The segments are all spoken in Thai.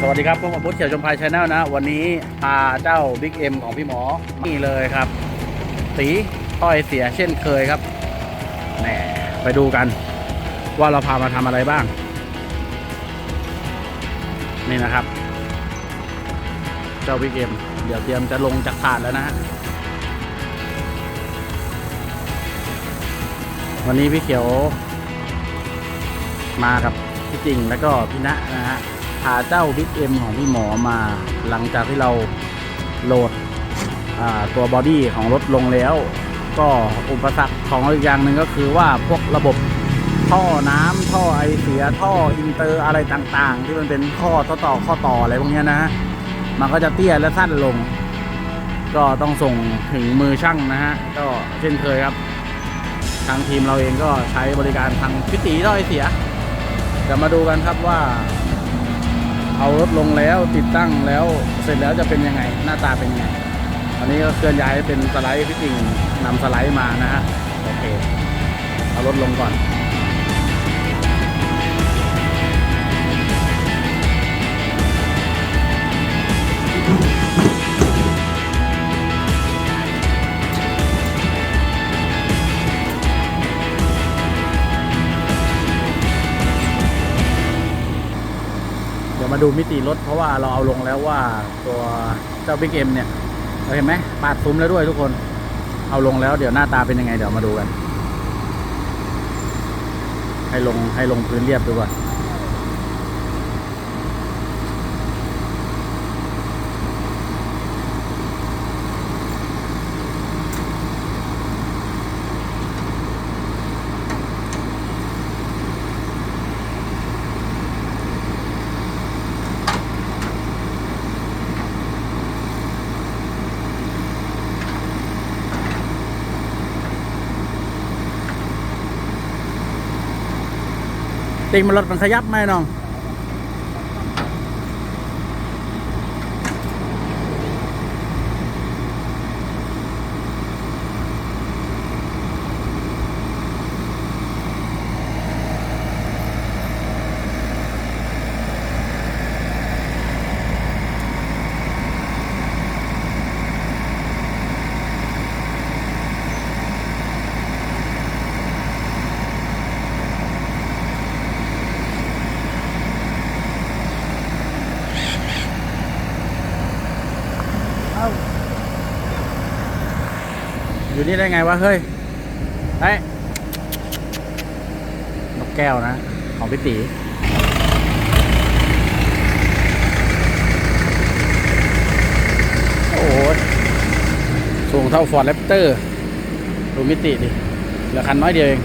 สวัสดีครับพบกับพุทธเขียวชมพายชาแนลนะ วันนี้พาเจ้าบิ๊กเอ็มของพี่หมอ นี่เลยครับ สีต้อยเสียเช่นเคยครับแหมไปดูกัน ว่าเราพามาทำอะไรบ้าง นี่นะครับ เจ้าบิ๊กเอ็มเดี๋ยวเตรียมจะลงจากถาดแล้วนะฮะวันนี้พี่เขียวมากับพี่จริงแล้วก็พี่ณะนะฮะ พาเจ้าบิ๊กเอ็มของพี่หมอมาหลังจากที่เราโหลดตัวบอดี้ของรถลงแล้ว ก็อุปสรรคของอีกอย่างหนึ่งก็คือว่าพวกระบบท่อน้ำท่อไอเสียท่ออินเตอร์อะไรต่างๆ ที่มันเป็นข้อต่อต่อข้อต่ออะไรพวกนี้นะฮะมันก็จะเตี้ยและสั้นลง ก็ต้องส่งถึงมือช่างนะฮะก็เช่นเคยครับ ทางทีมเราเองก็ใช้บริการทางพิตีด้อยเสียเดี๋ยวมาดูกันครับว่า เอารถลงแล้วติดตั้งแล้วเสร็จแล้วจะเป็นยังไง หน้าตาเป็นยังไงอันนี้ก็เคลื่อนย้ายเป็นสไลด์พี่จิงนำสไลด์มานะฮะโอเคเอารถลงก่อน มาดูมิติรถเพราะว่าเราเอาลงแล้วว่าตัวเจ้าบิ๊กเอ็มเนี่ยเราเห็นไหมปาดซุ้มแล้วด้วยทุกคน เอาลงแล้วเดี๋ยวหน้าตาเป็นยังไงเดี๋ยวมาดูกัน ให้ลงให้ลงพื้นเรียบดูก่อน ติงมันรถมันขยับไหมน้อง อยู่นี่ได้ไงวะเฮ้ยเฮ้ยนกแก้วนะ ของพี่ตีโอ้โหสูงเท่าฟอร์ดแรปเตอร์ ดูมิติดิเหลือคันน้อยเดียวเอง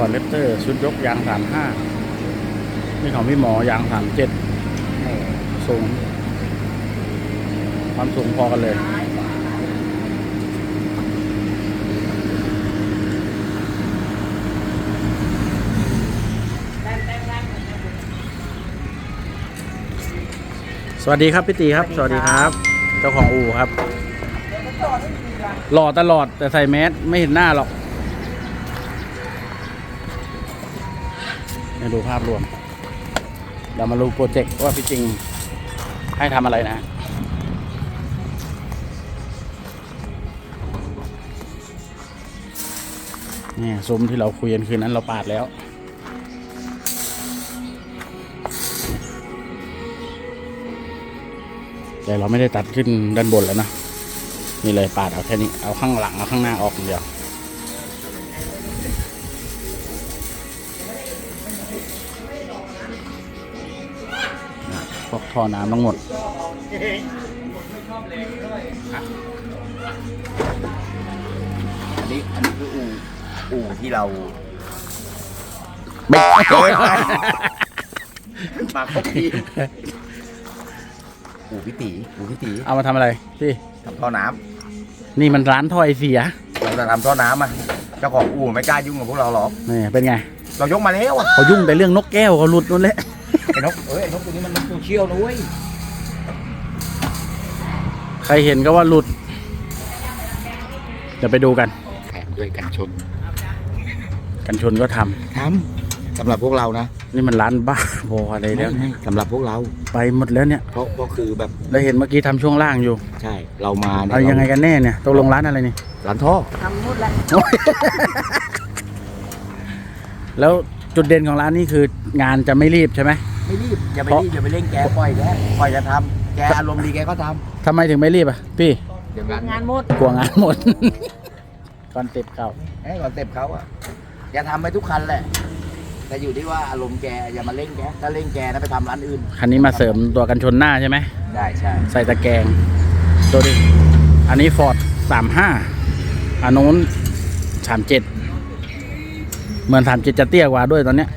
ฟอร์เรสเตอร์ ชุดยกยางสามห้านี่ของพี่หมอยางสามเจ็ดสูง ความสูงพอกันเลย สวัสดีครับพี่ตีครับ สวัสดีครับ เจ้าของอู่ครับ หล่อตลอดแต่ใส่แมสไม่เห็นหน้าหรอก ให้ดูภาพรวม เรามาดูโปรเจกต์ว่าพี่จริงให้ทำอะไรนะนี่ซุ้มที่เราคุยกันคืนนั้นเราปาดแล้ว แต่เราไม่ได้ตัดขึ้นด้านบนแล้วนะ นี่เลยปาดเอาแค่นี้ เอาข้างหลัง เอาข้างหน้าออกเดียว พวกท่อน้ำทั้งหมดอันนี้อันนี้คืออู่อู่ที่เราไม่เฮ้ยมาครบทีมอู่พี่ตีอู่พี่ตีเอามาทำอะไรพี่ทำท่อน้นี่มันร้านถ้อยเสียเราจะทำท่อน้ำอะเจ้าของอู่ไม่กล้ายุ่งกับพวกเราหรอกนี่เป็นไง เรายกมาแล้วอะเขายุ่งแต่เรื่องนกแก้วเขาหลุดนู่นแหละ ไอ้นกเอ้ยไอ้นกตัวนี้มันนกเชี่ยวนะเว้ยใครเห็นก็ว่าหลุดจะไปดูกัน แถมด้วยกันชนกันชนก็ทำทำสำหรับพวกเรานะนี่มันร้านบ้าบออะไรแล้วเนี่ยสำหรับพวกเรา ไปหมดแล้วเนี่ยเพราะเพราะคือแบบเราเห็นเมื่อกี้ทำช่วงล่างอยู่ใช่เรามาเนี่เอายังไงกันแน่เนี่ยตกลงร้านอะไรนี่ร้านท่อทำนู่นแหละแล้วจุดเด่นของร้านนี้คืองานจะไม่รีบใช่ไหม ไม่รีบอย่าไปเพราะรีบอย่าไปเร่งแกปล่อยแกปล่อยจะทำแกอารมณ์ดีแกก็ททำไมถึงไม่รีบอะ พี่ำอย่างนั้นงานหมดกลัวงานหมด คอนเซ็ปต์เขาให้คอนเซ็ปต์เขาอะแกทำไปทุกคันแหละ แต่อยู่ที่ว่าอารมณ์แกอย่ามาเร่งแกถ้าเร่งแกนะไปทำร้านอื่นคันนี้มาเสริมตัวกันชนหน้าใช่ไหม ได้ใช่ใส่ตะแกรงตัวดิ อันนี้ฟอร์ดสามห้าอันนู้นสามเจ็ดเหมือนสามเจ็ดจะเตี้ยกว่าด้วยตอนเนี้ย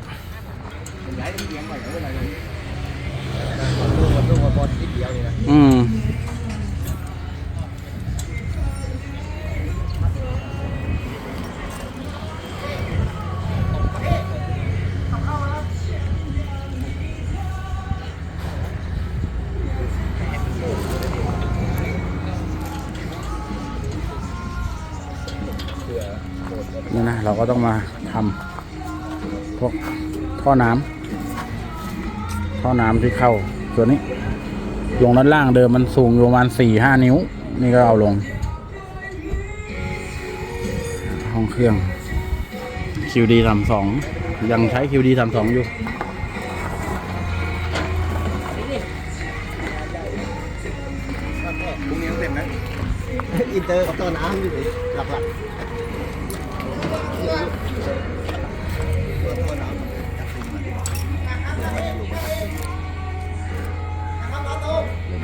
ย้ายเลี้ยงหน่อยไม่เป็นไรเลยตู้กับตู้กับบอลนิดเดียวนี่นะ อืมนี่นะเราก็ต้องมาทำพวกท่อน้ำท่อน้ำที่เข้าตัวนี้ ลงด้านล่างเดิมมันสูงอยู่ประมาณสี่ห้านิ้ว นี่ก็เอาลง ห้องเครื่อง QD สามสองยังใช้ QD สามสองอยู่พรุ่งนี้ต้องเต็มนะอินเตอร์กับต้นน้ำอยู่หลักเ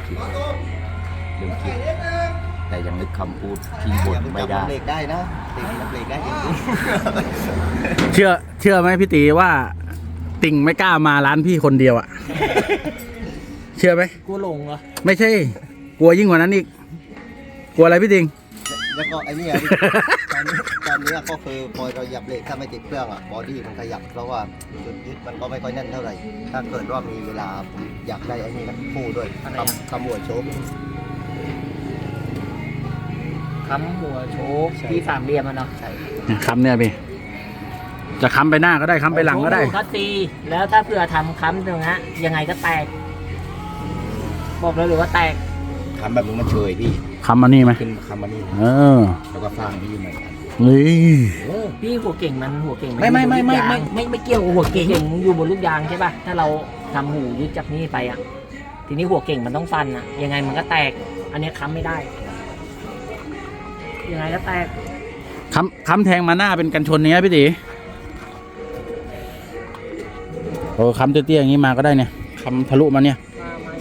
คิดเริ่มคิดแต่ยังนึกคำพูดที่ๆบ่อนย่าเพิ่งไม่จับได้เบรกได้นะเบรกเบรกได้จริงเชื่อเชื่อไหมพี่ตีว่า ติ่งไม่กล้ามาร้านพี่คนเดียวอะเชื่อไหมกูหลงเหรอไม่ใช่ กลัวยิ่งกว่านั้นอีก กลัวอะไรพี่ติงๆแล้วก็ไอ้เนี่ ยตอนนี้ตอนนี้ก็คือพอเราเหยับเบรกถ้าไม่ติดเครื่องอะบอดี้มันขยับ เพราะว่าจุดยึดมันก็ไม่ค่อยแน่นเท่าไหร่ ถ้าเกิดว่ามีเวลาผมอยากได้ไอ้นี่นะคู่ด้วยคำคำหัวโชก ค้ำหัวโชกใช่ ที่สามเหลี่ยมมันเนาะใช่คำเนี่ยพี่ จะค้ำไปหน้าก็ได้ค้ำไปหลังก็ได้โชคัสซีแล้วถ้าเผื่อทำค้ำตรงนี้ยังไงก็แตกบอกเลยหรือว่าแตกคำแบบนี้มันเฉยพี่คำมานี่ไหมขึ้นคำมานี่เออ แล้วก็สร้างที่อยู่เหมือน กันนี่พี่หัวเก่งมันหัวเก่งนไม่ไม่ไม่ไม่อยู่บนลูกยางไม่ไม่ไม่เกี่ยวกับหัวเก่ง เก่งอยู่บนลูกยางใช่ป่ะ ถ้าเราทำหูยึดจากนี่ไปอะ ทีนี้หัวเก่งมันต้องฟันอะ ยังไงมันก็แตก อันนี้ค้ำไม่ได้ ยังไงก็แตก ค้ำค้ำแทงมาหน้าเป็นกันชนเนี้ยพี่ตีโอ้ค้ำเตี้ยๆอย่างนี้มาก็ได้เนี่ยค้ำทะลุมาเนี่ย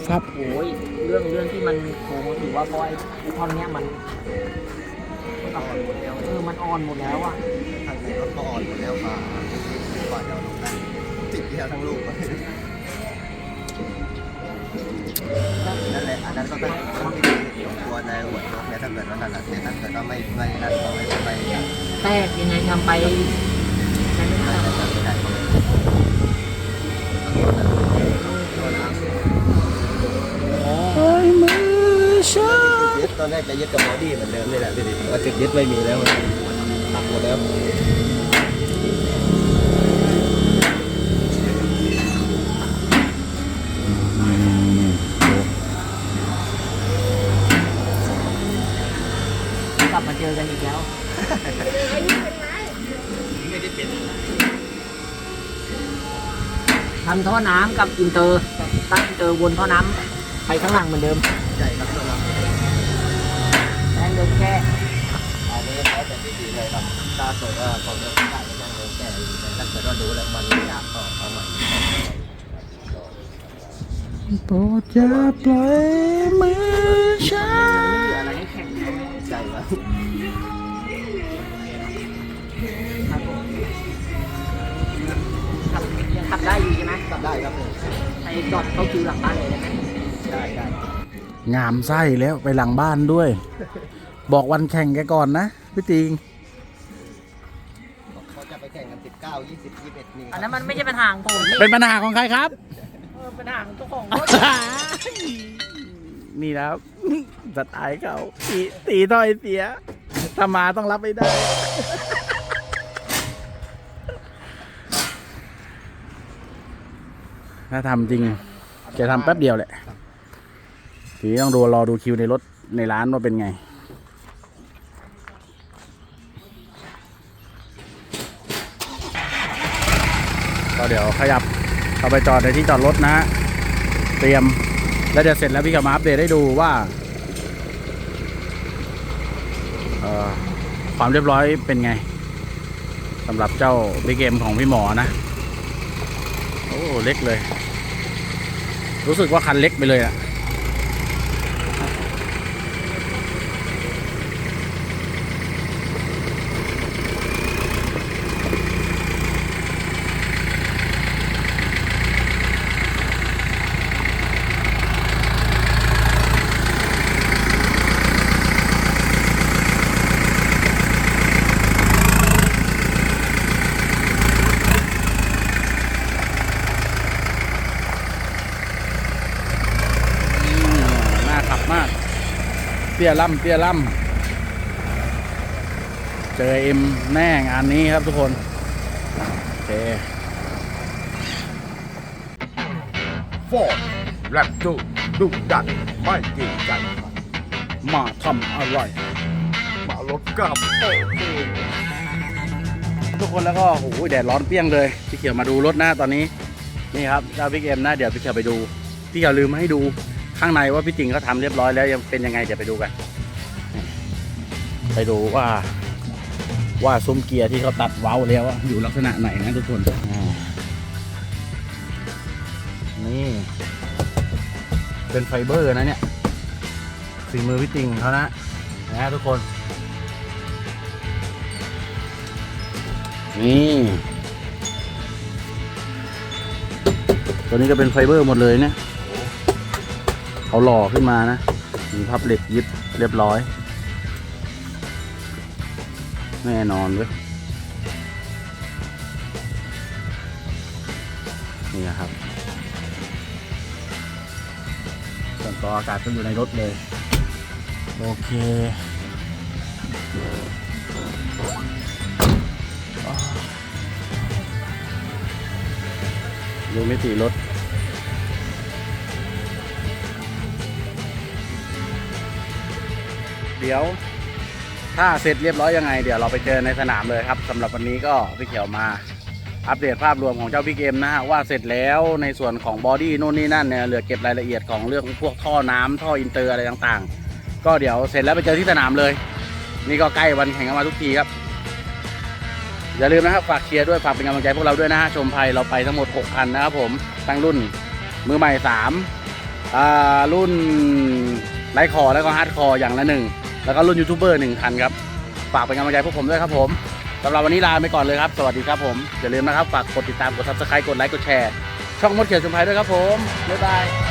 ครับ โอ้ยเรื่องเรื่องที่มันโกงถือว่าเพราะไอ้ไอ้ท่อนเนี้ยมัน อ่อนหมดแล้วอะทางในรถก็อ่อนหมดแล้วค่ะกว่าจะเอาลงได้ติดเดียวทั้งลูกนั่นแหละอันนั้นก็ต้องต้องมีตัวในหัวโชกเนี่ยถ้าเกิดว่านั่นแหละแต่ถ้าเกิดว่าไม่ไม่นั่นก็ไม่ไม่ไม่แตกยังไงทำไปใช้ไม่ได้ไม่ได้ก็ตัวน้ำยึดตอนแรกจะยึดกับบอดี้เหมือนเดิมนี่แหละพี่ดิว่าจุดยึดไม่มีแล้ว ตัดหมดแล้วกลับมาเจอกันอีกแล้วทำท่อน้ำกับอินเตอร์ตั้งอินเตอร์วนท่อน้ำไปข้างหลังเหมือนเดิม ดีเลยครับ ถ้าเกิดว่าเขาเลือกได้ก็ยังแก่อยู่แต่ถ้าเกิดว่าดูแล้วมันยากก็เอาใหม่โปรดอย่าปล่อยมือฉัไม่เหลือะไรให้แข่งแล้วใช่ครับครับผมขับได้อยู่ใช่ไหมทำได้ครับเนี่ยไปจอดเขาคิวหลังบ้านเลยได้ไหมได้ได้งามไส้แล้วไปหลังบ้านด้วย บอกวันแข่งแกก่อนนะพี่ติงเขาจะไปแข่งกัน 19 20 21 นี่อันนั้นมันไม่ใช่ปัญหาของผมนี่เป็นปัญหาของใครครับ เออปัญหาของเจ้าของรถนี่นะครับสไตล์เขาตีตีถ้อยเสียถ้ามาต้องรับไม่ได้ ถ้าทำจริงจะทำแป๊บเดียวแหละทีนี้ต้องดูรอดูคิวในรถในร้านว่าเป็นไง เดี๋ยวขยับเข้าไปจอดในที่จอดรถนะฮะเตรียมแล้วเดี๋ยวเสร็จแล้วพี่ก็มาอัปเดตให้ดูว่าความเรียบร้อยเป็นไงสำหรับเจ้าบิ๊กเกมของพี่หมอนะ โอ้ เล็กเลย รู้สึกว่าคันเล็กไปเลยอะอืมน่าขับมาก เตี้ยล่ำเตี้ยล่ำเจอเอ็มแน่งานนี้ครับทุกคนโอเคฟอร์ดแรปตูดุดันไม่เกรงใจมาทำอะไรมารถกลับโอเคทุกคนแล้วก็โอ้โหแดดร้อนเปรี้ยงเลยพี่เขียวมาดูรถนะตอนนี้ นี่ครับเจ้าบิ๊กเอ็มนะเดี๋ยวพี่เขียวไปดูพี่เขียวลืมให้ดู ข้างในว่าพี่จริงเขาทำเรียบร้อยแล้วยังเป็นยังไงเดี๋ยวไปดูกัน ไปดูว่า ว่าซุ้มเกียร์ที่เขาตัดเว้าแล้วอะอยู่ลักษณะไหนนะทุกคนนี่เป็นไฟเบอร์นะเนี่ยฝีมือพี่ติงเขานะนะทุกคน นี่ ตัวนี้ก็เป็นไฟเบอร์หมดเลยเนี่ย เขาหล่อขึ้นมานะมีพับเหล็กยึดเรียบร้อย แน่นอนเว้ยนี่นะครับส่วนต่ออากาศก็อยู่ในรถเลย โอเคดูมิติรถ เดี๋ยว ถ้าเสร็จเรียบร้อยยังไง เดี๋ยวเราไปเจอในสนามเลยครับสำหรับวันนี้ก็พี่เขียวมาอัปเดตภาพรวมของเจ้าพี่เกมนะฮะว่าเสร็จแล้วในส่วนของบอดี้นู่นนี่นั่นเนี่ยเหลือเก็บรายละเอียดของเรื่องพวกท่อน้ำท่ออินเตอร์อะไรต่างๆ ก็เดี๋ยวเสร็จแล้วไปเจอที่สนามเลย นี่ก็ใกล้วันแข่งกันมาทุกทีครับ อย่าลืมนะครับฝากเชียร์ด้วยฝากเป็นกำลังใจพวกเราด้วยนะฮะชมภัยเราไปทั้งหมด6คันนะครับผมตั้งรุ่นมือใหม่3อ่ารุ่นไลท์คอร์แล้วก็ฮาร์ดคอร์อย่างละหนึ่ง แล้วก็รุ่นยูทูบเบอร์หนึ่งคันครับ ฝากเป็นกำลังใจพวกผมด้วยครับผมสำหรับวันนี้ลาไปก่อนเลยครับ สวัสดีครับผม อย่าลืมนะครับ ฝากกดติดตาม กด subscribe กดไลค์ กดแชร์ ช่องมดเขียวชมภัยด้วยครับผม บ๊ายบาย